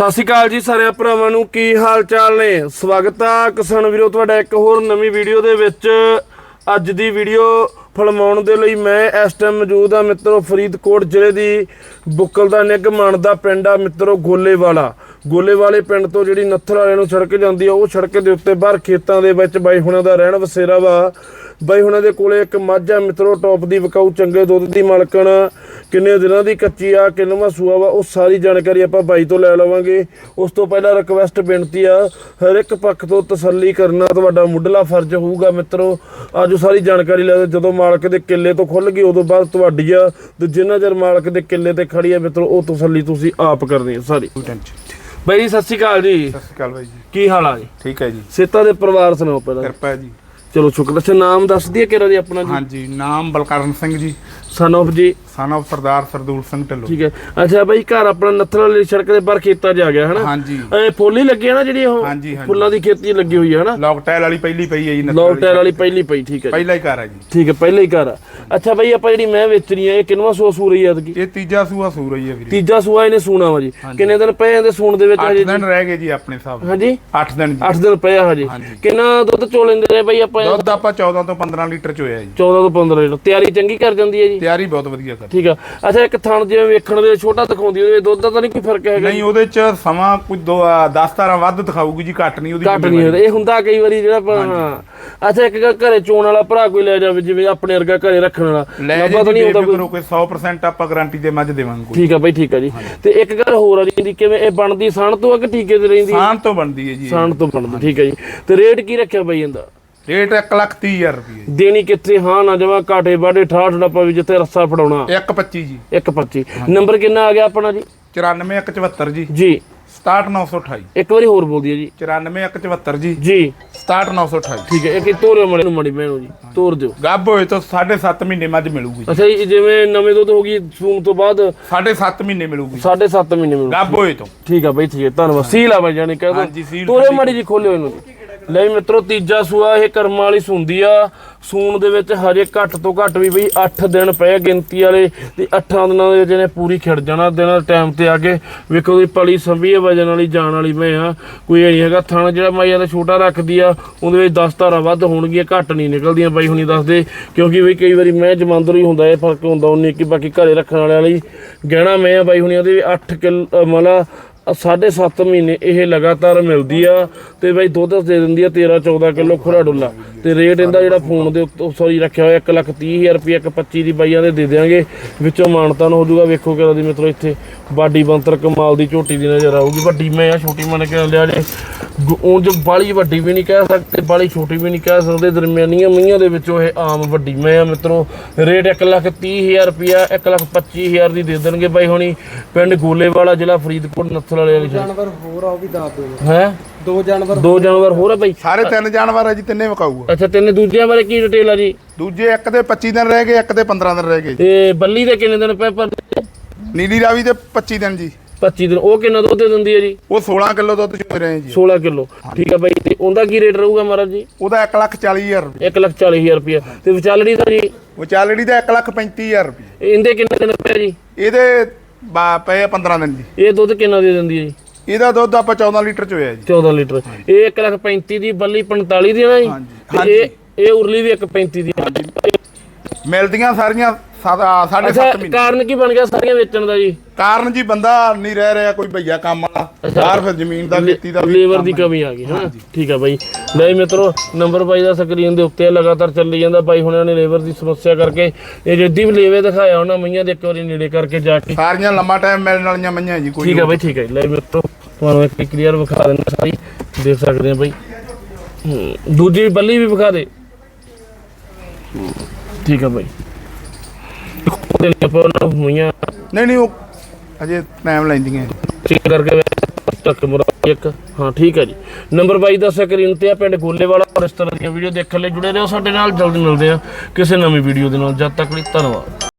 ਸਤਿ ਸ਼੍ਰੀ ਅਕਾਲ ਜੀ ਸਾਰਿਆਂ ਭਰਾਵਾਂ ਨੂੰ, ਕੀ ਹਾਲ ਚਾਲ ਨੇ? ਸਵਾਗਤ ਆ ਕਿਸਾਨ ਵੀਰੋ, ਤੁਹਾਡਾ ਇੱਕ ਹੋਰ ਨਵੀਂ ਵੀਡੀਓ ਦੇ ਵਿੱਚ। ਅੱਜ ਦੀ ਵੀਡੀਓ ਫਿਲਮਾਉਣ ਦੇ ਲਈ ਮੈਂ ਇਸ ਟਾਈਮ ਮੌਜੂਦ ਆ ਮਿੱਤਰੋ ਫਰੀਦਕੋਟ ਜ਼ਿਲ੍ਹੇ ਦੀ ਬੁੱਕਲ ਦਾ ਨਿੱਘ ਮਾਨਦਾ ਪਿੰਡ ਆ ਮਿੱਤਰੋ ਗੋਲੇਵਾਲਾ। ਗੋਲੇਵਾਲੇ ਪਿੰਡ ਤੋਂ ਜਿਹੜੀ ਨੱਥਰ ਵਾਲਿਆਂ ਨੂੰ ਸੜਕ ਜਾਂਦੀ ਆ, ਉਹ ਸੜਕ ਦੇ ਉੱਤੇ ਬਾਹਰ ਖੇਤਾਂ ਦੇ ਵਿੱਚ ਬਾਈ ਹੁਣਾਂ ਦਾ ਰਹਿਣ ਵਸੇਰਾ ਵਾ। ਬਾਈ ਹੁਣਾਂ ਦੇ ਕੋਲੇ ਇੱਕ ਮੱਝ ਆ ਮਿੱਤਰੋ, ਟੌਪ ਦੀ ਵਿਕਾਊ ਚੰਗੇ ਦੁੱਧ ਦੀ ਮਾਲਕਣ। ਕਿੰਨੇ ਦਿਨਾਂ ਦੀ ਕੱਚੀ ਆ ਕਿੰਨਵਾਂ ਸੂਆ ਵਾ ਉਹ ਸਾਰੀ ਜਾਣਕਾਰੀ ਆਪਾਂ ਬਾਈ ਤੋਂ ਲੈ ਲਵਾਂਗੇ। ਉਸ ਤੋਂ ਪਹਿਲਾਂ ਰਿਕਵੈਸਟ ਬੇਨਤੀ ਆ ਹਰ ਇੱਕ ਪੱਖ ਤੋਂ ਤਸੱਲੀ ਕਰਨਾ ਤੁਹਾਡਾ ਮੁੱਢਲਾ ਫਰਜ਼ ਹੋਊਗਾ ਮਿੱਤਰੋ। ਅੱਜ ਸਾਰੀ ਜਾਣਕਾਰੀ ਲੈ ਲਓ। ਜਦੋਂ ਮਾਲਕ ਦੇ ਕਿੱਲੇ ਤੋਂ ਖੁੱਲ ਗਈ ਉਦੋਂ ਬਾਅਦ ਤੁਹਾਡੀ ਆ ਤੇ ਜਿੰਨਾ ਚਿਰ ਮਾਲਕ ਦੇ ਕਿੱਲੇ ਤੇ ਖੜੀ ਆ ਮਿੱਤਰੋ ਉਹ ਤਸੱਲੀ ਤੁਸੀਂ ਆਪ ਕਰਨੀ ਆ ਸਾਰੀ। ਬਾਈ ਜੀ ਸਤਿ ਸ਼੍ਰੀ ਅਕਾਲ ਜੀ। ਸਤਿ ਸ਼੍ਰੀ ਅਕਾਲ ਬਾਈ ਜੀ। ਕੀ ਹਾਲ ਆ ਜੀ? ਠੀਕ ਹੈ ਜੀ। ਸੇਤਾ ਦੇ ਪਰਿਵਾਰ ਸੁਣਾਓ ਪਹਿਲਾਂ। ਕਿਰਪਾ ਹੈ ਜੀ। ਚਲੋ ਸ਼ੁਕਰ ਅੱਛਾ ਨਾਮ ਦੱਸ ਦਈਏ ਕਿਹੜਾ ਜੀ ਆਪਣਾ ਜੀ? ਹਾਂਜੀ ਨਾਮ ਬਲਕਰਨ ਸਿੰਘ ਜੀ। ਸਨ ਆਫ ਜੀ। ਸਨ of ਸਰਦਾਰ ਸਰਦੂਲ ਸਿੰਘ ਢਿੱਲੋਂ। ਠੀਕ ਹੈ। ਅੱਛਾ ਬਾਈ ਘਰ ਆਪਣਾ ਨੱਥਲ ਵਾਲੀ ਸੜਕ ਦੇ ਪਰ ਖੇਤਾਂ 'ਚ ਆ ਗਿਆ ਹਨਾ? ਹਾਂਜੀ। ਇਹ ਫੁੱਲ ਹੀ ਲੱਗੀ ਆ ਨਾ ਜਿਹੜੀ ਉਹ? ਹਾਂਜੀ, ਹਾਂਜੀ। ਫੁੱਲਾਂ ਦੀ ਖੇਤੀ ਲੱਗੀ ਹੋਈ ਹੈ ਹਨਾ? ਲੌਕ ਟਾਇਲ ਵਾਲੀ ਪਹਿਲੀ ਪਈ ਹੈ ਜੀ ਨੱਥਲ ਲੌਕ ਟਾਇਰ ਵਾਲੀ ਪਹਿਲੀ ਪਈ ਠੀਕ ਹੈ ਜੀ। ਪਹਿਲਾ ਹੀ ਘਰ ਹੈ ਜੀ। ਠੀਕ ਹੈ ਪਹਿਲਾ ਹੀ ਘਰ ਆ। ਅੱਛਾ ਬਾਈ ਆਪਾਂ ਜਿਹੜੀ ਮੈਂ ਵੇਚਣੀ ਆ ਇਹ ਕਿੰਨਵਾਂ ਸੂਆ ਸੂ ਰਹੀ ਆ ਐਤਕੀ? ਇਹ ਤੀਜਾ ਸੂਆ ਸੂਰ ਰਹੀ ਹੈ ਵੀਰੇ। ਤੀਜਾ ਸੂਆ ਇਹਨੇ ਸੂਣਾ ਵਾ ਜੀ। ਕਿੰਨੇ ਦਿਨ ਪਏ ਇਹਦੇ ਸੂਣ ਦੇ ਵਿੱਚ 8 ਹਜੇ ਦਿਨ ਰਹਿ ਗਏ ਜੀ ਆਪਣੇ ਹਿਸਾਬ ਹਾਂਜੀ। 8 ਦਿਨ ਜੀ। 8 ਦਿਨ ਪਏ ਆ ਹਜੇ। ਹਾਂਜੀ। ਕਿੰਨਾ ਦੁੱਧ ਚੋ ਲੈਂਦੇ ਰਹੇ ਬਾਈ ਆਪਾਂ? ਦੁੱਧ ਆਪਾਂ 14 ਤੋਂ 15 ਲੀਟਰ ਚ ਹੋਇਆ ਜੀ। 14 ਤੋਂ 15 ਲੀਟਰ। ਤਿਆਰੀ ਚੰਗੀ ਕਰ ਜਾਂਦੀ ਹੈ ਜੀ? ਤਿਆਰੀ ਬਹੁਤ ਵਧੀਆ ਕਰ ਠੀਕ ਆ। ਅੱਛਾ ਇੱਕ ਥਣ ਜਿਵੇਂ ਵੇਖਣ ਦੇ ਛੋਟਾ ਦਿਖਾਉਂਦੀ ਉਹਦੇ ਦੁੱਧ ਦਾ ਤਾਂ ਨਹੀਂ ਕੋਈ ਫ਼ਰਕ ਹੈਗਾ ਨਹੀਂ ਉਹਦੇ ਚ ਸਮਾਂ ਕੋਈ 10 12 ਵੱਧ ਦਿਖਾਊਗੀ ਜੀ ਘੱਟ ਨਹੀਂ ਉਹਦੀ ਘੱਟ ਨਹੀਂ ਇਹ ਹੁੰਦਾ ਕਈ ਵਾਰੀ ਜਿਹੜਾ ਹਾਂ। ਅੱਛਾ ਇੱਕ ਘਰੇ ਚੋਣ ਵਾਲਾ ਭਰਾ ਕੋਈ ਲੈ ਜਾਵੇ ਜਿਵੇਂ ਆਪਣੇ ਵਰਗਾ ਘਰੇ ਰੱਖਣ ਵਾਲਾ। ਲੱਭਾ ਤਾਂ ਨਹੀਂ ਹੁੰਦਾ ਕੋਈ? ਬੇਫਿਕਰ ਹੋ ਕੇ 100% ਆਪਾਂ ਗਾਰੰਟੀ ਦੇ ਮੱਝ ਦੇਵਾਂਗੇ ਕੋਈ। ਠੀਕ ਆ ਬਈ ਠੀਕ ਆ ਜੀ। ਤੇ ਇੱਕ ਗੱਲ ਹੋਰ ਆ ਜੀ ਕਿਵੇਂ ਇਹ ਬਣਦੀ ਸਾਣ ਤੋਂ ਆ ਕਿ ਟੀਕੇ ਤੇ ਰਹਿੰਦੀ ਸਾਨ ਤੋਂ ਬਣਦੀ ਹੈ ਜੀ। ਸਾਣ ਤੋਂ ਬਣਦੀ ਠੀਕ ਆ ਜੀ। ਤੇ ਰੇਟ ਕੀ ਰੱਖਿਆ ਬਈ ਇਹਦਾ? ਰੇਟ 1 ਲੱਖ 30 ਹਜ਼ਾਰ ਰੁਪਏ ਦੇਣੀ ਕਿੱਥੇ? ਹਾਂ ਨਾ ਜਮਾ ਕਾਟੇ ਬਾਡੇ ਠਾਠ ਡੱਪਾ ਵੀ ਜਿੱਥੇ ਰੱਸਾ ਫੜਾਉਣਾ। 125 ਜੀ। 125 ਨੰਬਰ ਕਿੰਨਾ ਆ ਗਿਆ ਆਪਣਾ ਜੀ? 94174 ਜੀ। ਜੀ। 67928 ਇੱਕ ਵਾਰੀ ਹੋਰ ਬੋਲ ਦਈਏ ਜੀ। 94174 ਜੀ। ਜੀ। 67928 ਠੀਕ ਹੈ ਇਹ ਕਿ ਤੋਰਿਓ ਮੜੇ ਨੂੰ ਮੜੀ ਮੈਨੂੰ ਜੀ ਤੋਰ ਦਿਓ। ਗੱਭ ਹੋਏ ਤਾਂ 7.5 ਮਹੀਨੇ ਮੱਝ ਮਿਲੂਗੀ ਅੱਛਾ ਜੀ ਜਿਵੇਂ ਨਵੇਂ ਦੁੱਧ ਹੋ ਗਈ ਸੂਣ ਤੋਂ ਬਾਅਦ 7.5 ਮਹੀਨੇ ਮਿਲੂਗੀ। 7.5 ਮਹੀਨੇ ਮਿਲੂ ਗੱਭ ਹੋਏ ਤੋਂ। ਠੀਕ ਆ ਬਈ ਠੀਕ ਹੈ ਧੰਨਵਾਦ। ਸੀਲ ਆ ਬਈ ਜਾਨੀ ਕਹਿ ਦੋ ਮਾੜੀ ਜੀ ਖੋਲਿਓ ਇਹਨੂੰ। ਲਈ ਵੀ ਮਿੱਤਰੋ, ਤੀਜਾ ਸੂਆ ਇਹ ਕਰਮਾਂ ਵਾਲੀ ਸੁੰਦੀ ਆ। ਸੂਣ ਦੇ ਵਿੱਚ ਹਜੇ ਘੱਟ ਤੋਂ ਘੱਟ ਵੀ ਬਈ 8 ਦਿਨ ਪਏ ਗਿਣਤੀ ਵਾਲੇ ਤੇ 8 ਦਿਨਾਂ ਦੇ ਵਿੱਚ ਇਹਨੇ ਪੂਰੀ ਖਿੜ ਜਾਣਾ। ਦਿਨਾਂ ਟਾਈਮ ਤੇ ਆ ਕੇ ਵੇਖੋ ਦੀ ਪਲੀ ਸੰਭੀ ਹੈ ਵਜਨ ਵਾਲੀ, ਜਾਣ ਵਾਲੀ ਮੈਂ ਆ। ਕੋਈ ਇਹ ਨਹੀਂ ਹੈਗਾ, ਥਣ ਜਿਹੜਾ ਮਾਈਆਂ ਦਾ ਛੋਟਾ ਰੱਖਦੀ ਆ, ਉਹਦੇ ਵਿੱਚ 10 ਧਾਰਾ ਵੱਧ ਹੋਣਗੀਆਂ, ਘੱਟ ਨਹੀਂ ਨਿਕਲਦੀਆਂ ਬਾਈ ਹੁਣੀ ਦੱਸਦੇ। ਕਿਉਂਕਿ ਵੀ ਕਈ ਵਾਰੀ ਮੈਂ ਜਮਾਂਦਰ ਹੀ ਹੁੰਦਾ, ਇਹ ਫ਼ਰਕ ਹੁੰਦਾ, ਉਹਨੇ ਕਿ ਬਾਕੀ ਘਰੇ ਰੱਖਣ ਵਾਲਿਆਂ ਲਈ। ਗਹਿਣਾ ਮੈਂ ਆ ਬਾਈ ਹੁਣੀ, ਉਹਦੇ 8 ਕਿਲੋ ਮਤਲਬ ਸਾਢੇ ਸੱਤ ਮਹੀਨੇ ਇਹ ਲਗਾਤਾਰ ਮਿਲਦੀ ਆ ਤੇ ਬਾਈ ਦੁੱਧ ਦੇ ਦਿੰਦੀ ਆ 13 14 ਕਿਲੋ ਖੁਰਾ ਡੁੱਲਾ। ਤੇ ਰੇਟ ਇਹਦਾ ਜਿਹੜਾ ਫੋਨ ਦੇ ਉੱਤੇ ਸੌਰੀ ਰੱਖਿਆ ਹੋਇਆ 1 ਲੱਖ 30 ਹਜ਼ਾਰ ਰੁਪਏ ਇੱਕ 25 ਦੀ ਬਾਈਆਂ ਦੇ ਦੇ ਦਿਆਂਗੇ। ਵਿੱਚੋਂ ਮਾਨਤਾਨ ਹੋ ਜਾਊਗਾ। ਵੇਖੋ ਕਿਹੜਾ ਦੀ ਮਿੱਤਰੋ ਇੱਥੇ ਬਾਡੀ ਬੰਤਰ ਕਮਾਲ ਦੀ ਝੋਟੀ ਦੀ ਨਜ਼ਰ ਆਊਗੀ। ਵੱਡੀ ਮੈਂ ਆ, ਛੋਟੀ ਮਨ ਕੇ ਲਿਆ ਜੇ। ਉਹ ਜੋ ਬਾਲੀ ਵੱਡੀ ਵੀ ਨਹੀਂ ਕਹਿ ਸਕਦੇ ਬਾਲੀ ਛੋਟੀ ਵੀ ਨਹੀਂ ਕਹਿ ਸਕਦੇ। ਦਰਮਿਆਨੀਆਂ ਮਈਆਂ ਦੇ ਵਿੱਚੋਂ ਇਹ ਆਮ ਵੱਡੀ। ਮੈਂ ਆ ਮਿੱਤਰੋ ਰੇਟ 1 ਲੱਖ 30 ਹਜ਼ਾਰ ਰੁਪਿਆ 1 ਲੱਖ 25 ਹਜ਼ਾਰ ਦੀ ਦੇ ਦੇਣਗੇ ਬਾਈ ਹੁਣੀ। ਪਿੰਡ ਗੋਲੇਵਾਲਾ ਜ਼ਿਲ੍ਹਾ ਫਰੀਦਕੋਟ ਨੱਥਲ ਵਾਲੇ ਵਾਲੀ ਜਾਨਵਰ ਹੋਰ ਆ ਉਹ ਵੀ ਦੱਸ ਦਿਓ। ਹੈ? ਦੋ ਜਾਨਵਰ ਦੋ ਜਾਨਵਰ ਹੋਰ ਆ ਬਾਈ? ਸਾਰੇ ਤਿੰਨ ਜਾਨਵਰ ਆ ਜੀ ਤਿੰਨੇ ਵਿਕਾਊ ਆ। ਅੱਛਾ ਤਿੰਨ ਦੂਜਿਆਂ ਬਾਰੇ ਕੀ ਡਿਟੇਲ ਆ ਜੀ? ਦੂਜੇ ਇੱਕ ਦੇ 25 ਦਿਨ ਰਹਿ ਗਏ ਇੱਕ ਦੇ 15 ਦਿਨ ਰਹਿ ਗਏ। ਤੇ ਬੱਲੀ ਦੇ ਕਿੰਨੇ ਦਿਨ ਪਏ ਪਰ ਨੀਲੀ ਰਾਵੀ ਦੇ 25 ਦਿਨ ਜੀ। 25 ਦਿਨ ਉਹ ਕਿੰਨਾ ਦੁੱਧ ਦੇ ਦਿੰਦੀ ਹੈ ਜੀ? ਉਹ 16 ਕਿਲੋ ਦੁੱਧ ਚੁੱਕ ਰਹੇ ਜੀ। 16 ਕਿਲੋ। ਠੀਕ ਆ ਬਾਈ ਤੇ ਉਹਦਾ ਕੀ ਰੇਟ ਰਹੂਗਾ ਮਹਾਰਾਜ ਜੀ? ਉਹਦਾ 1 ਲੱਖ 40 ਹਜ਼ਾਰ ਰੁਪਏ। 1 ਲੱਖ 40 ਹਜ਼ਾਰ ਰੁਪਇਆ ਤੇ ਵਿਚਾਲੜੀ ਦਾ ਜੀ? ਉਹ ਚਾਲੜੀ ਦਾ 1 ਲੱਖ 35 ਹਜ਼ਾਰ ਰੁਪਏ। ਇਹਦੇ ਕਿੰਨੇ ਦਿਨ ਪਏ ਜੀ? ਇਹਦੇ ਬਾ- ਪਏ ਆ 15 ਦਿਨ ਜੀ। ਇਹ ਦੁੱਧ ਕਿੰਨਾ ਦੇ ਦਿੰਦੀ ਹੈ ਜੀ? ਇਹਦਾ ਦੁੱਧ ਆਪਾਂ 14 ਲੀਟਰ ਚ ਹੋਇਆ ਜੀ। 14 ਲੀਟਰ। ਇਹ 1 ਲੱਖ 35 ਦੀ ਬੱਲੀ 45 ਦੀ ਹੈ ਨਾ ਜੀ? ਹਾਂਜੀ। ਇਹ ਇਹ ਉਰਲੀ ਵੀ 1 35 ਦੀ ਹੈ। ਮਿਲਦੀਆਂ ਸਾਰੀਆਂ ਸਾਢੇ ਅੱਛਾ 7 ਮਹੀਨੇ। ਕਾਰਨ ਕੀ ਬਣ ਗਿਆ ਸਾਰੀਆਂ ਵੇਚਣ ਦਾ ਜੀ? ਕਾਰਨ ਜੀ ਬੰਦਾ ਨਹੀਂ ਰਹਿ ਰਿਹਾ ਕੋਈ ਭਈਆ ਕੰਮ ਵਾਲਾ। ਬਾਹਰ ਫਿਰ ਜ਼ਮੀਨ ਦਾ ਖੇਤੀ ਦਾ ਲੇਬਰ ਦੀ ਕਮੀ ਆ ਗਈ ਹਾਂ। ਠੀਕ ਆ ਬਾਈ। ਲੈ ਮਿੱਤਰੋ ਨੰਬਰ ਬਾਈ ਦਾ ਸਕਰੀਨ ਦੇ ਉੱਤੇ ਲਗਾਤਾਰ ਚੱਲੀ ਜਾਂਦਾ। ਬਾਈ ਹੁਣਾਂ ਨੇ ਲੇਬਰ ਦੀ ਸਮੱਸਿਆ ਕਰਕੇ ਇਹ ਜਿੱਦੀ ਵੀ ਲੇਵੇ ਦਿਖਾਇਆ ਉਹਨਾਂ ਮਈਆਂ ਦੇ ਇੱਕ ਵਾਰੀ ਨੇੜੇ ਕਰਕੇ ਜਾ ਕੇ। ਸਾਰੀਆਂ ਲੰਮਾ ਟਾਈਮ ਮਿਲਣ ਵਾਲੀਆਂ ਮਈਆਂ ਜੀ ਕੋਈ ਠੀਕ ਆ ਬਾਈ ਠੀਕ ਆ। ਲੈ ਮਿੱਤਰੋ ਤੁਹਾਨੂੰ ਇੱਕ ਕਲੀਅਰ ਵਿਖਾ ਦਿੰਦਾ ਸਾਰੀ। ਦੇਖ ਸਕਦੇ ਆ ਬਾਈ। ਦੂਜੀ ਬੱਲੀ ਵੀ ਵਿਖਾ ਦੇ। ਠੀਕ ਆ ਬਾਈ। ਉਹਦੇ ਲਈ ਆਪਾਂ ਉਹਨਾਂ ਨੂੰ ਮਈਆਂ ਨਹੀਂ ਨਹੀਂ ਉਹ ਅਜੇ ਟਾਈਮ ਲੈਂਦੀਆਂ। ਚੈੱਕ ਕਰਕੇ ਤੱਕ ਮੁਰਾ ਇੱਕ। ਹਾਂ ਠੀਕ ਹੈ ਜੀ। ਨੰਬਰ 22 ਦਾ ਸਕਰੀਨ ਤੇ ਆ ਪਿੰਡ ਗੋਲੇਵਾਲਾ ਔਰ ਇਸ ਤਰ੍ਹਾਂ ਦੀਆਂ ਵੀਡੀਓ ਦੇਖਣ ਲਈ ਜੁੜੇ ਰਹੋ ਸਾਡੇ ਨਾਲ। ਜਲਦੀ ਮਿਲਦੇ ਆ ਕਿਸੇ ਨਵੀਂ ਵੀਡੀਓ ਦੇ ਨਾਲ। ਜਦ ਤੱਕ ਲਈ ਧੰਨਵਾਦ।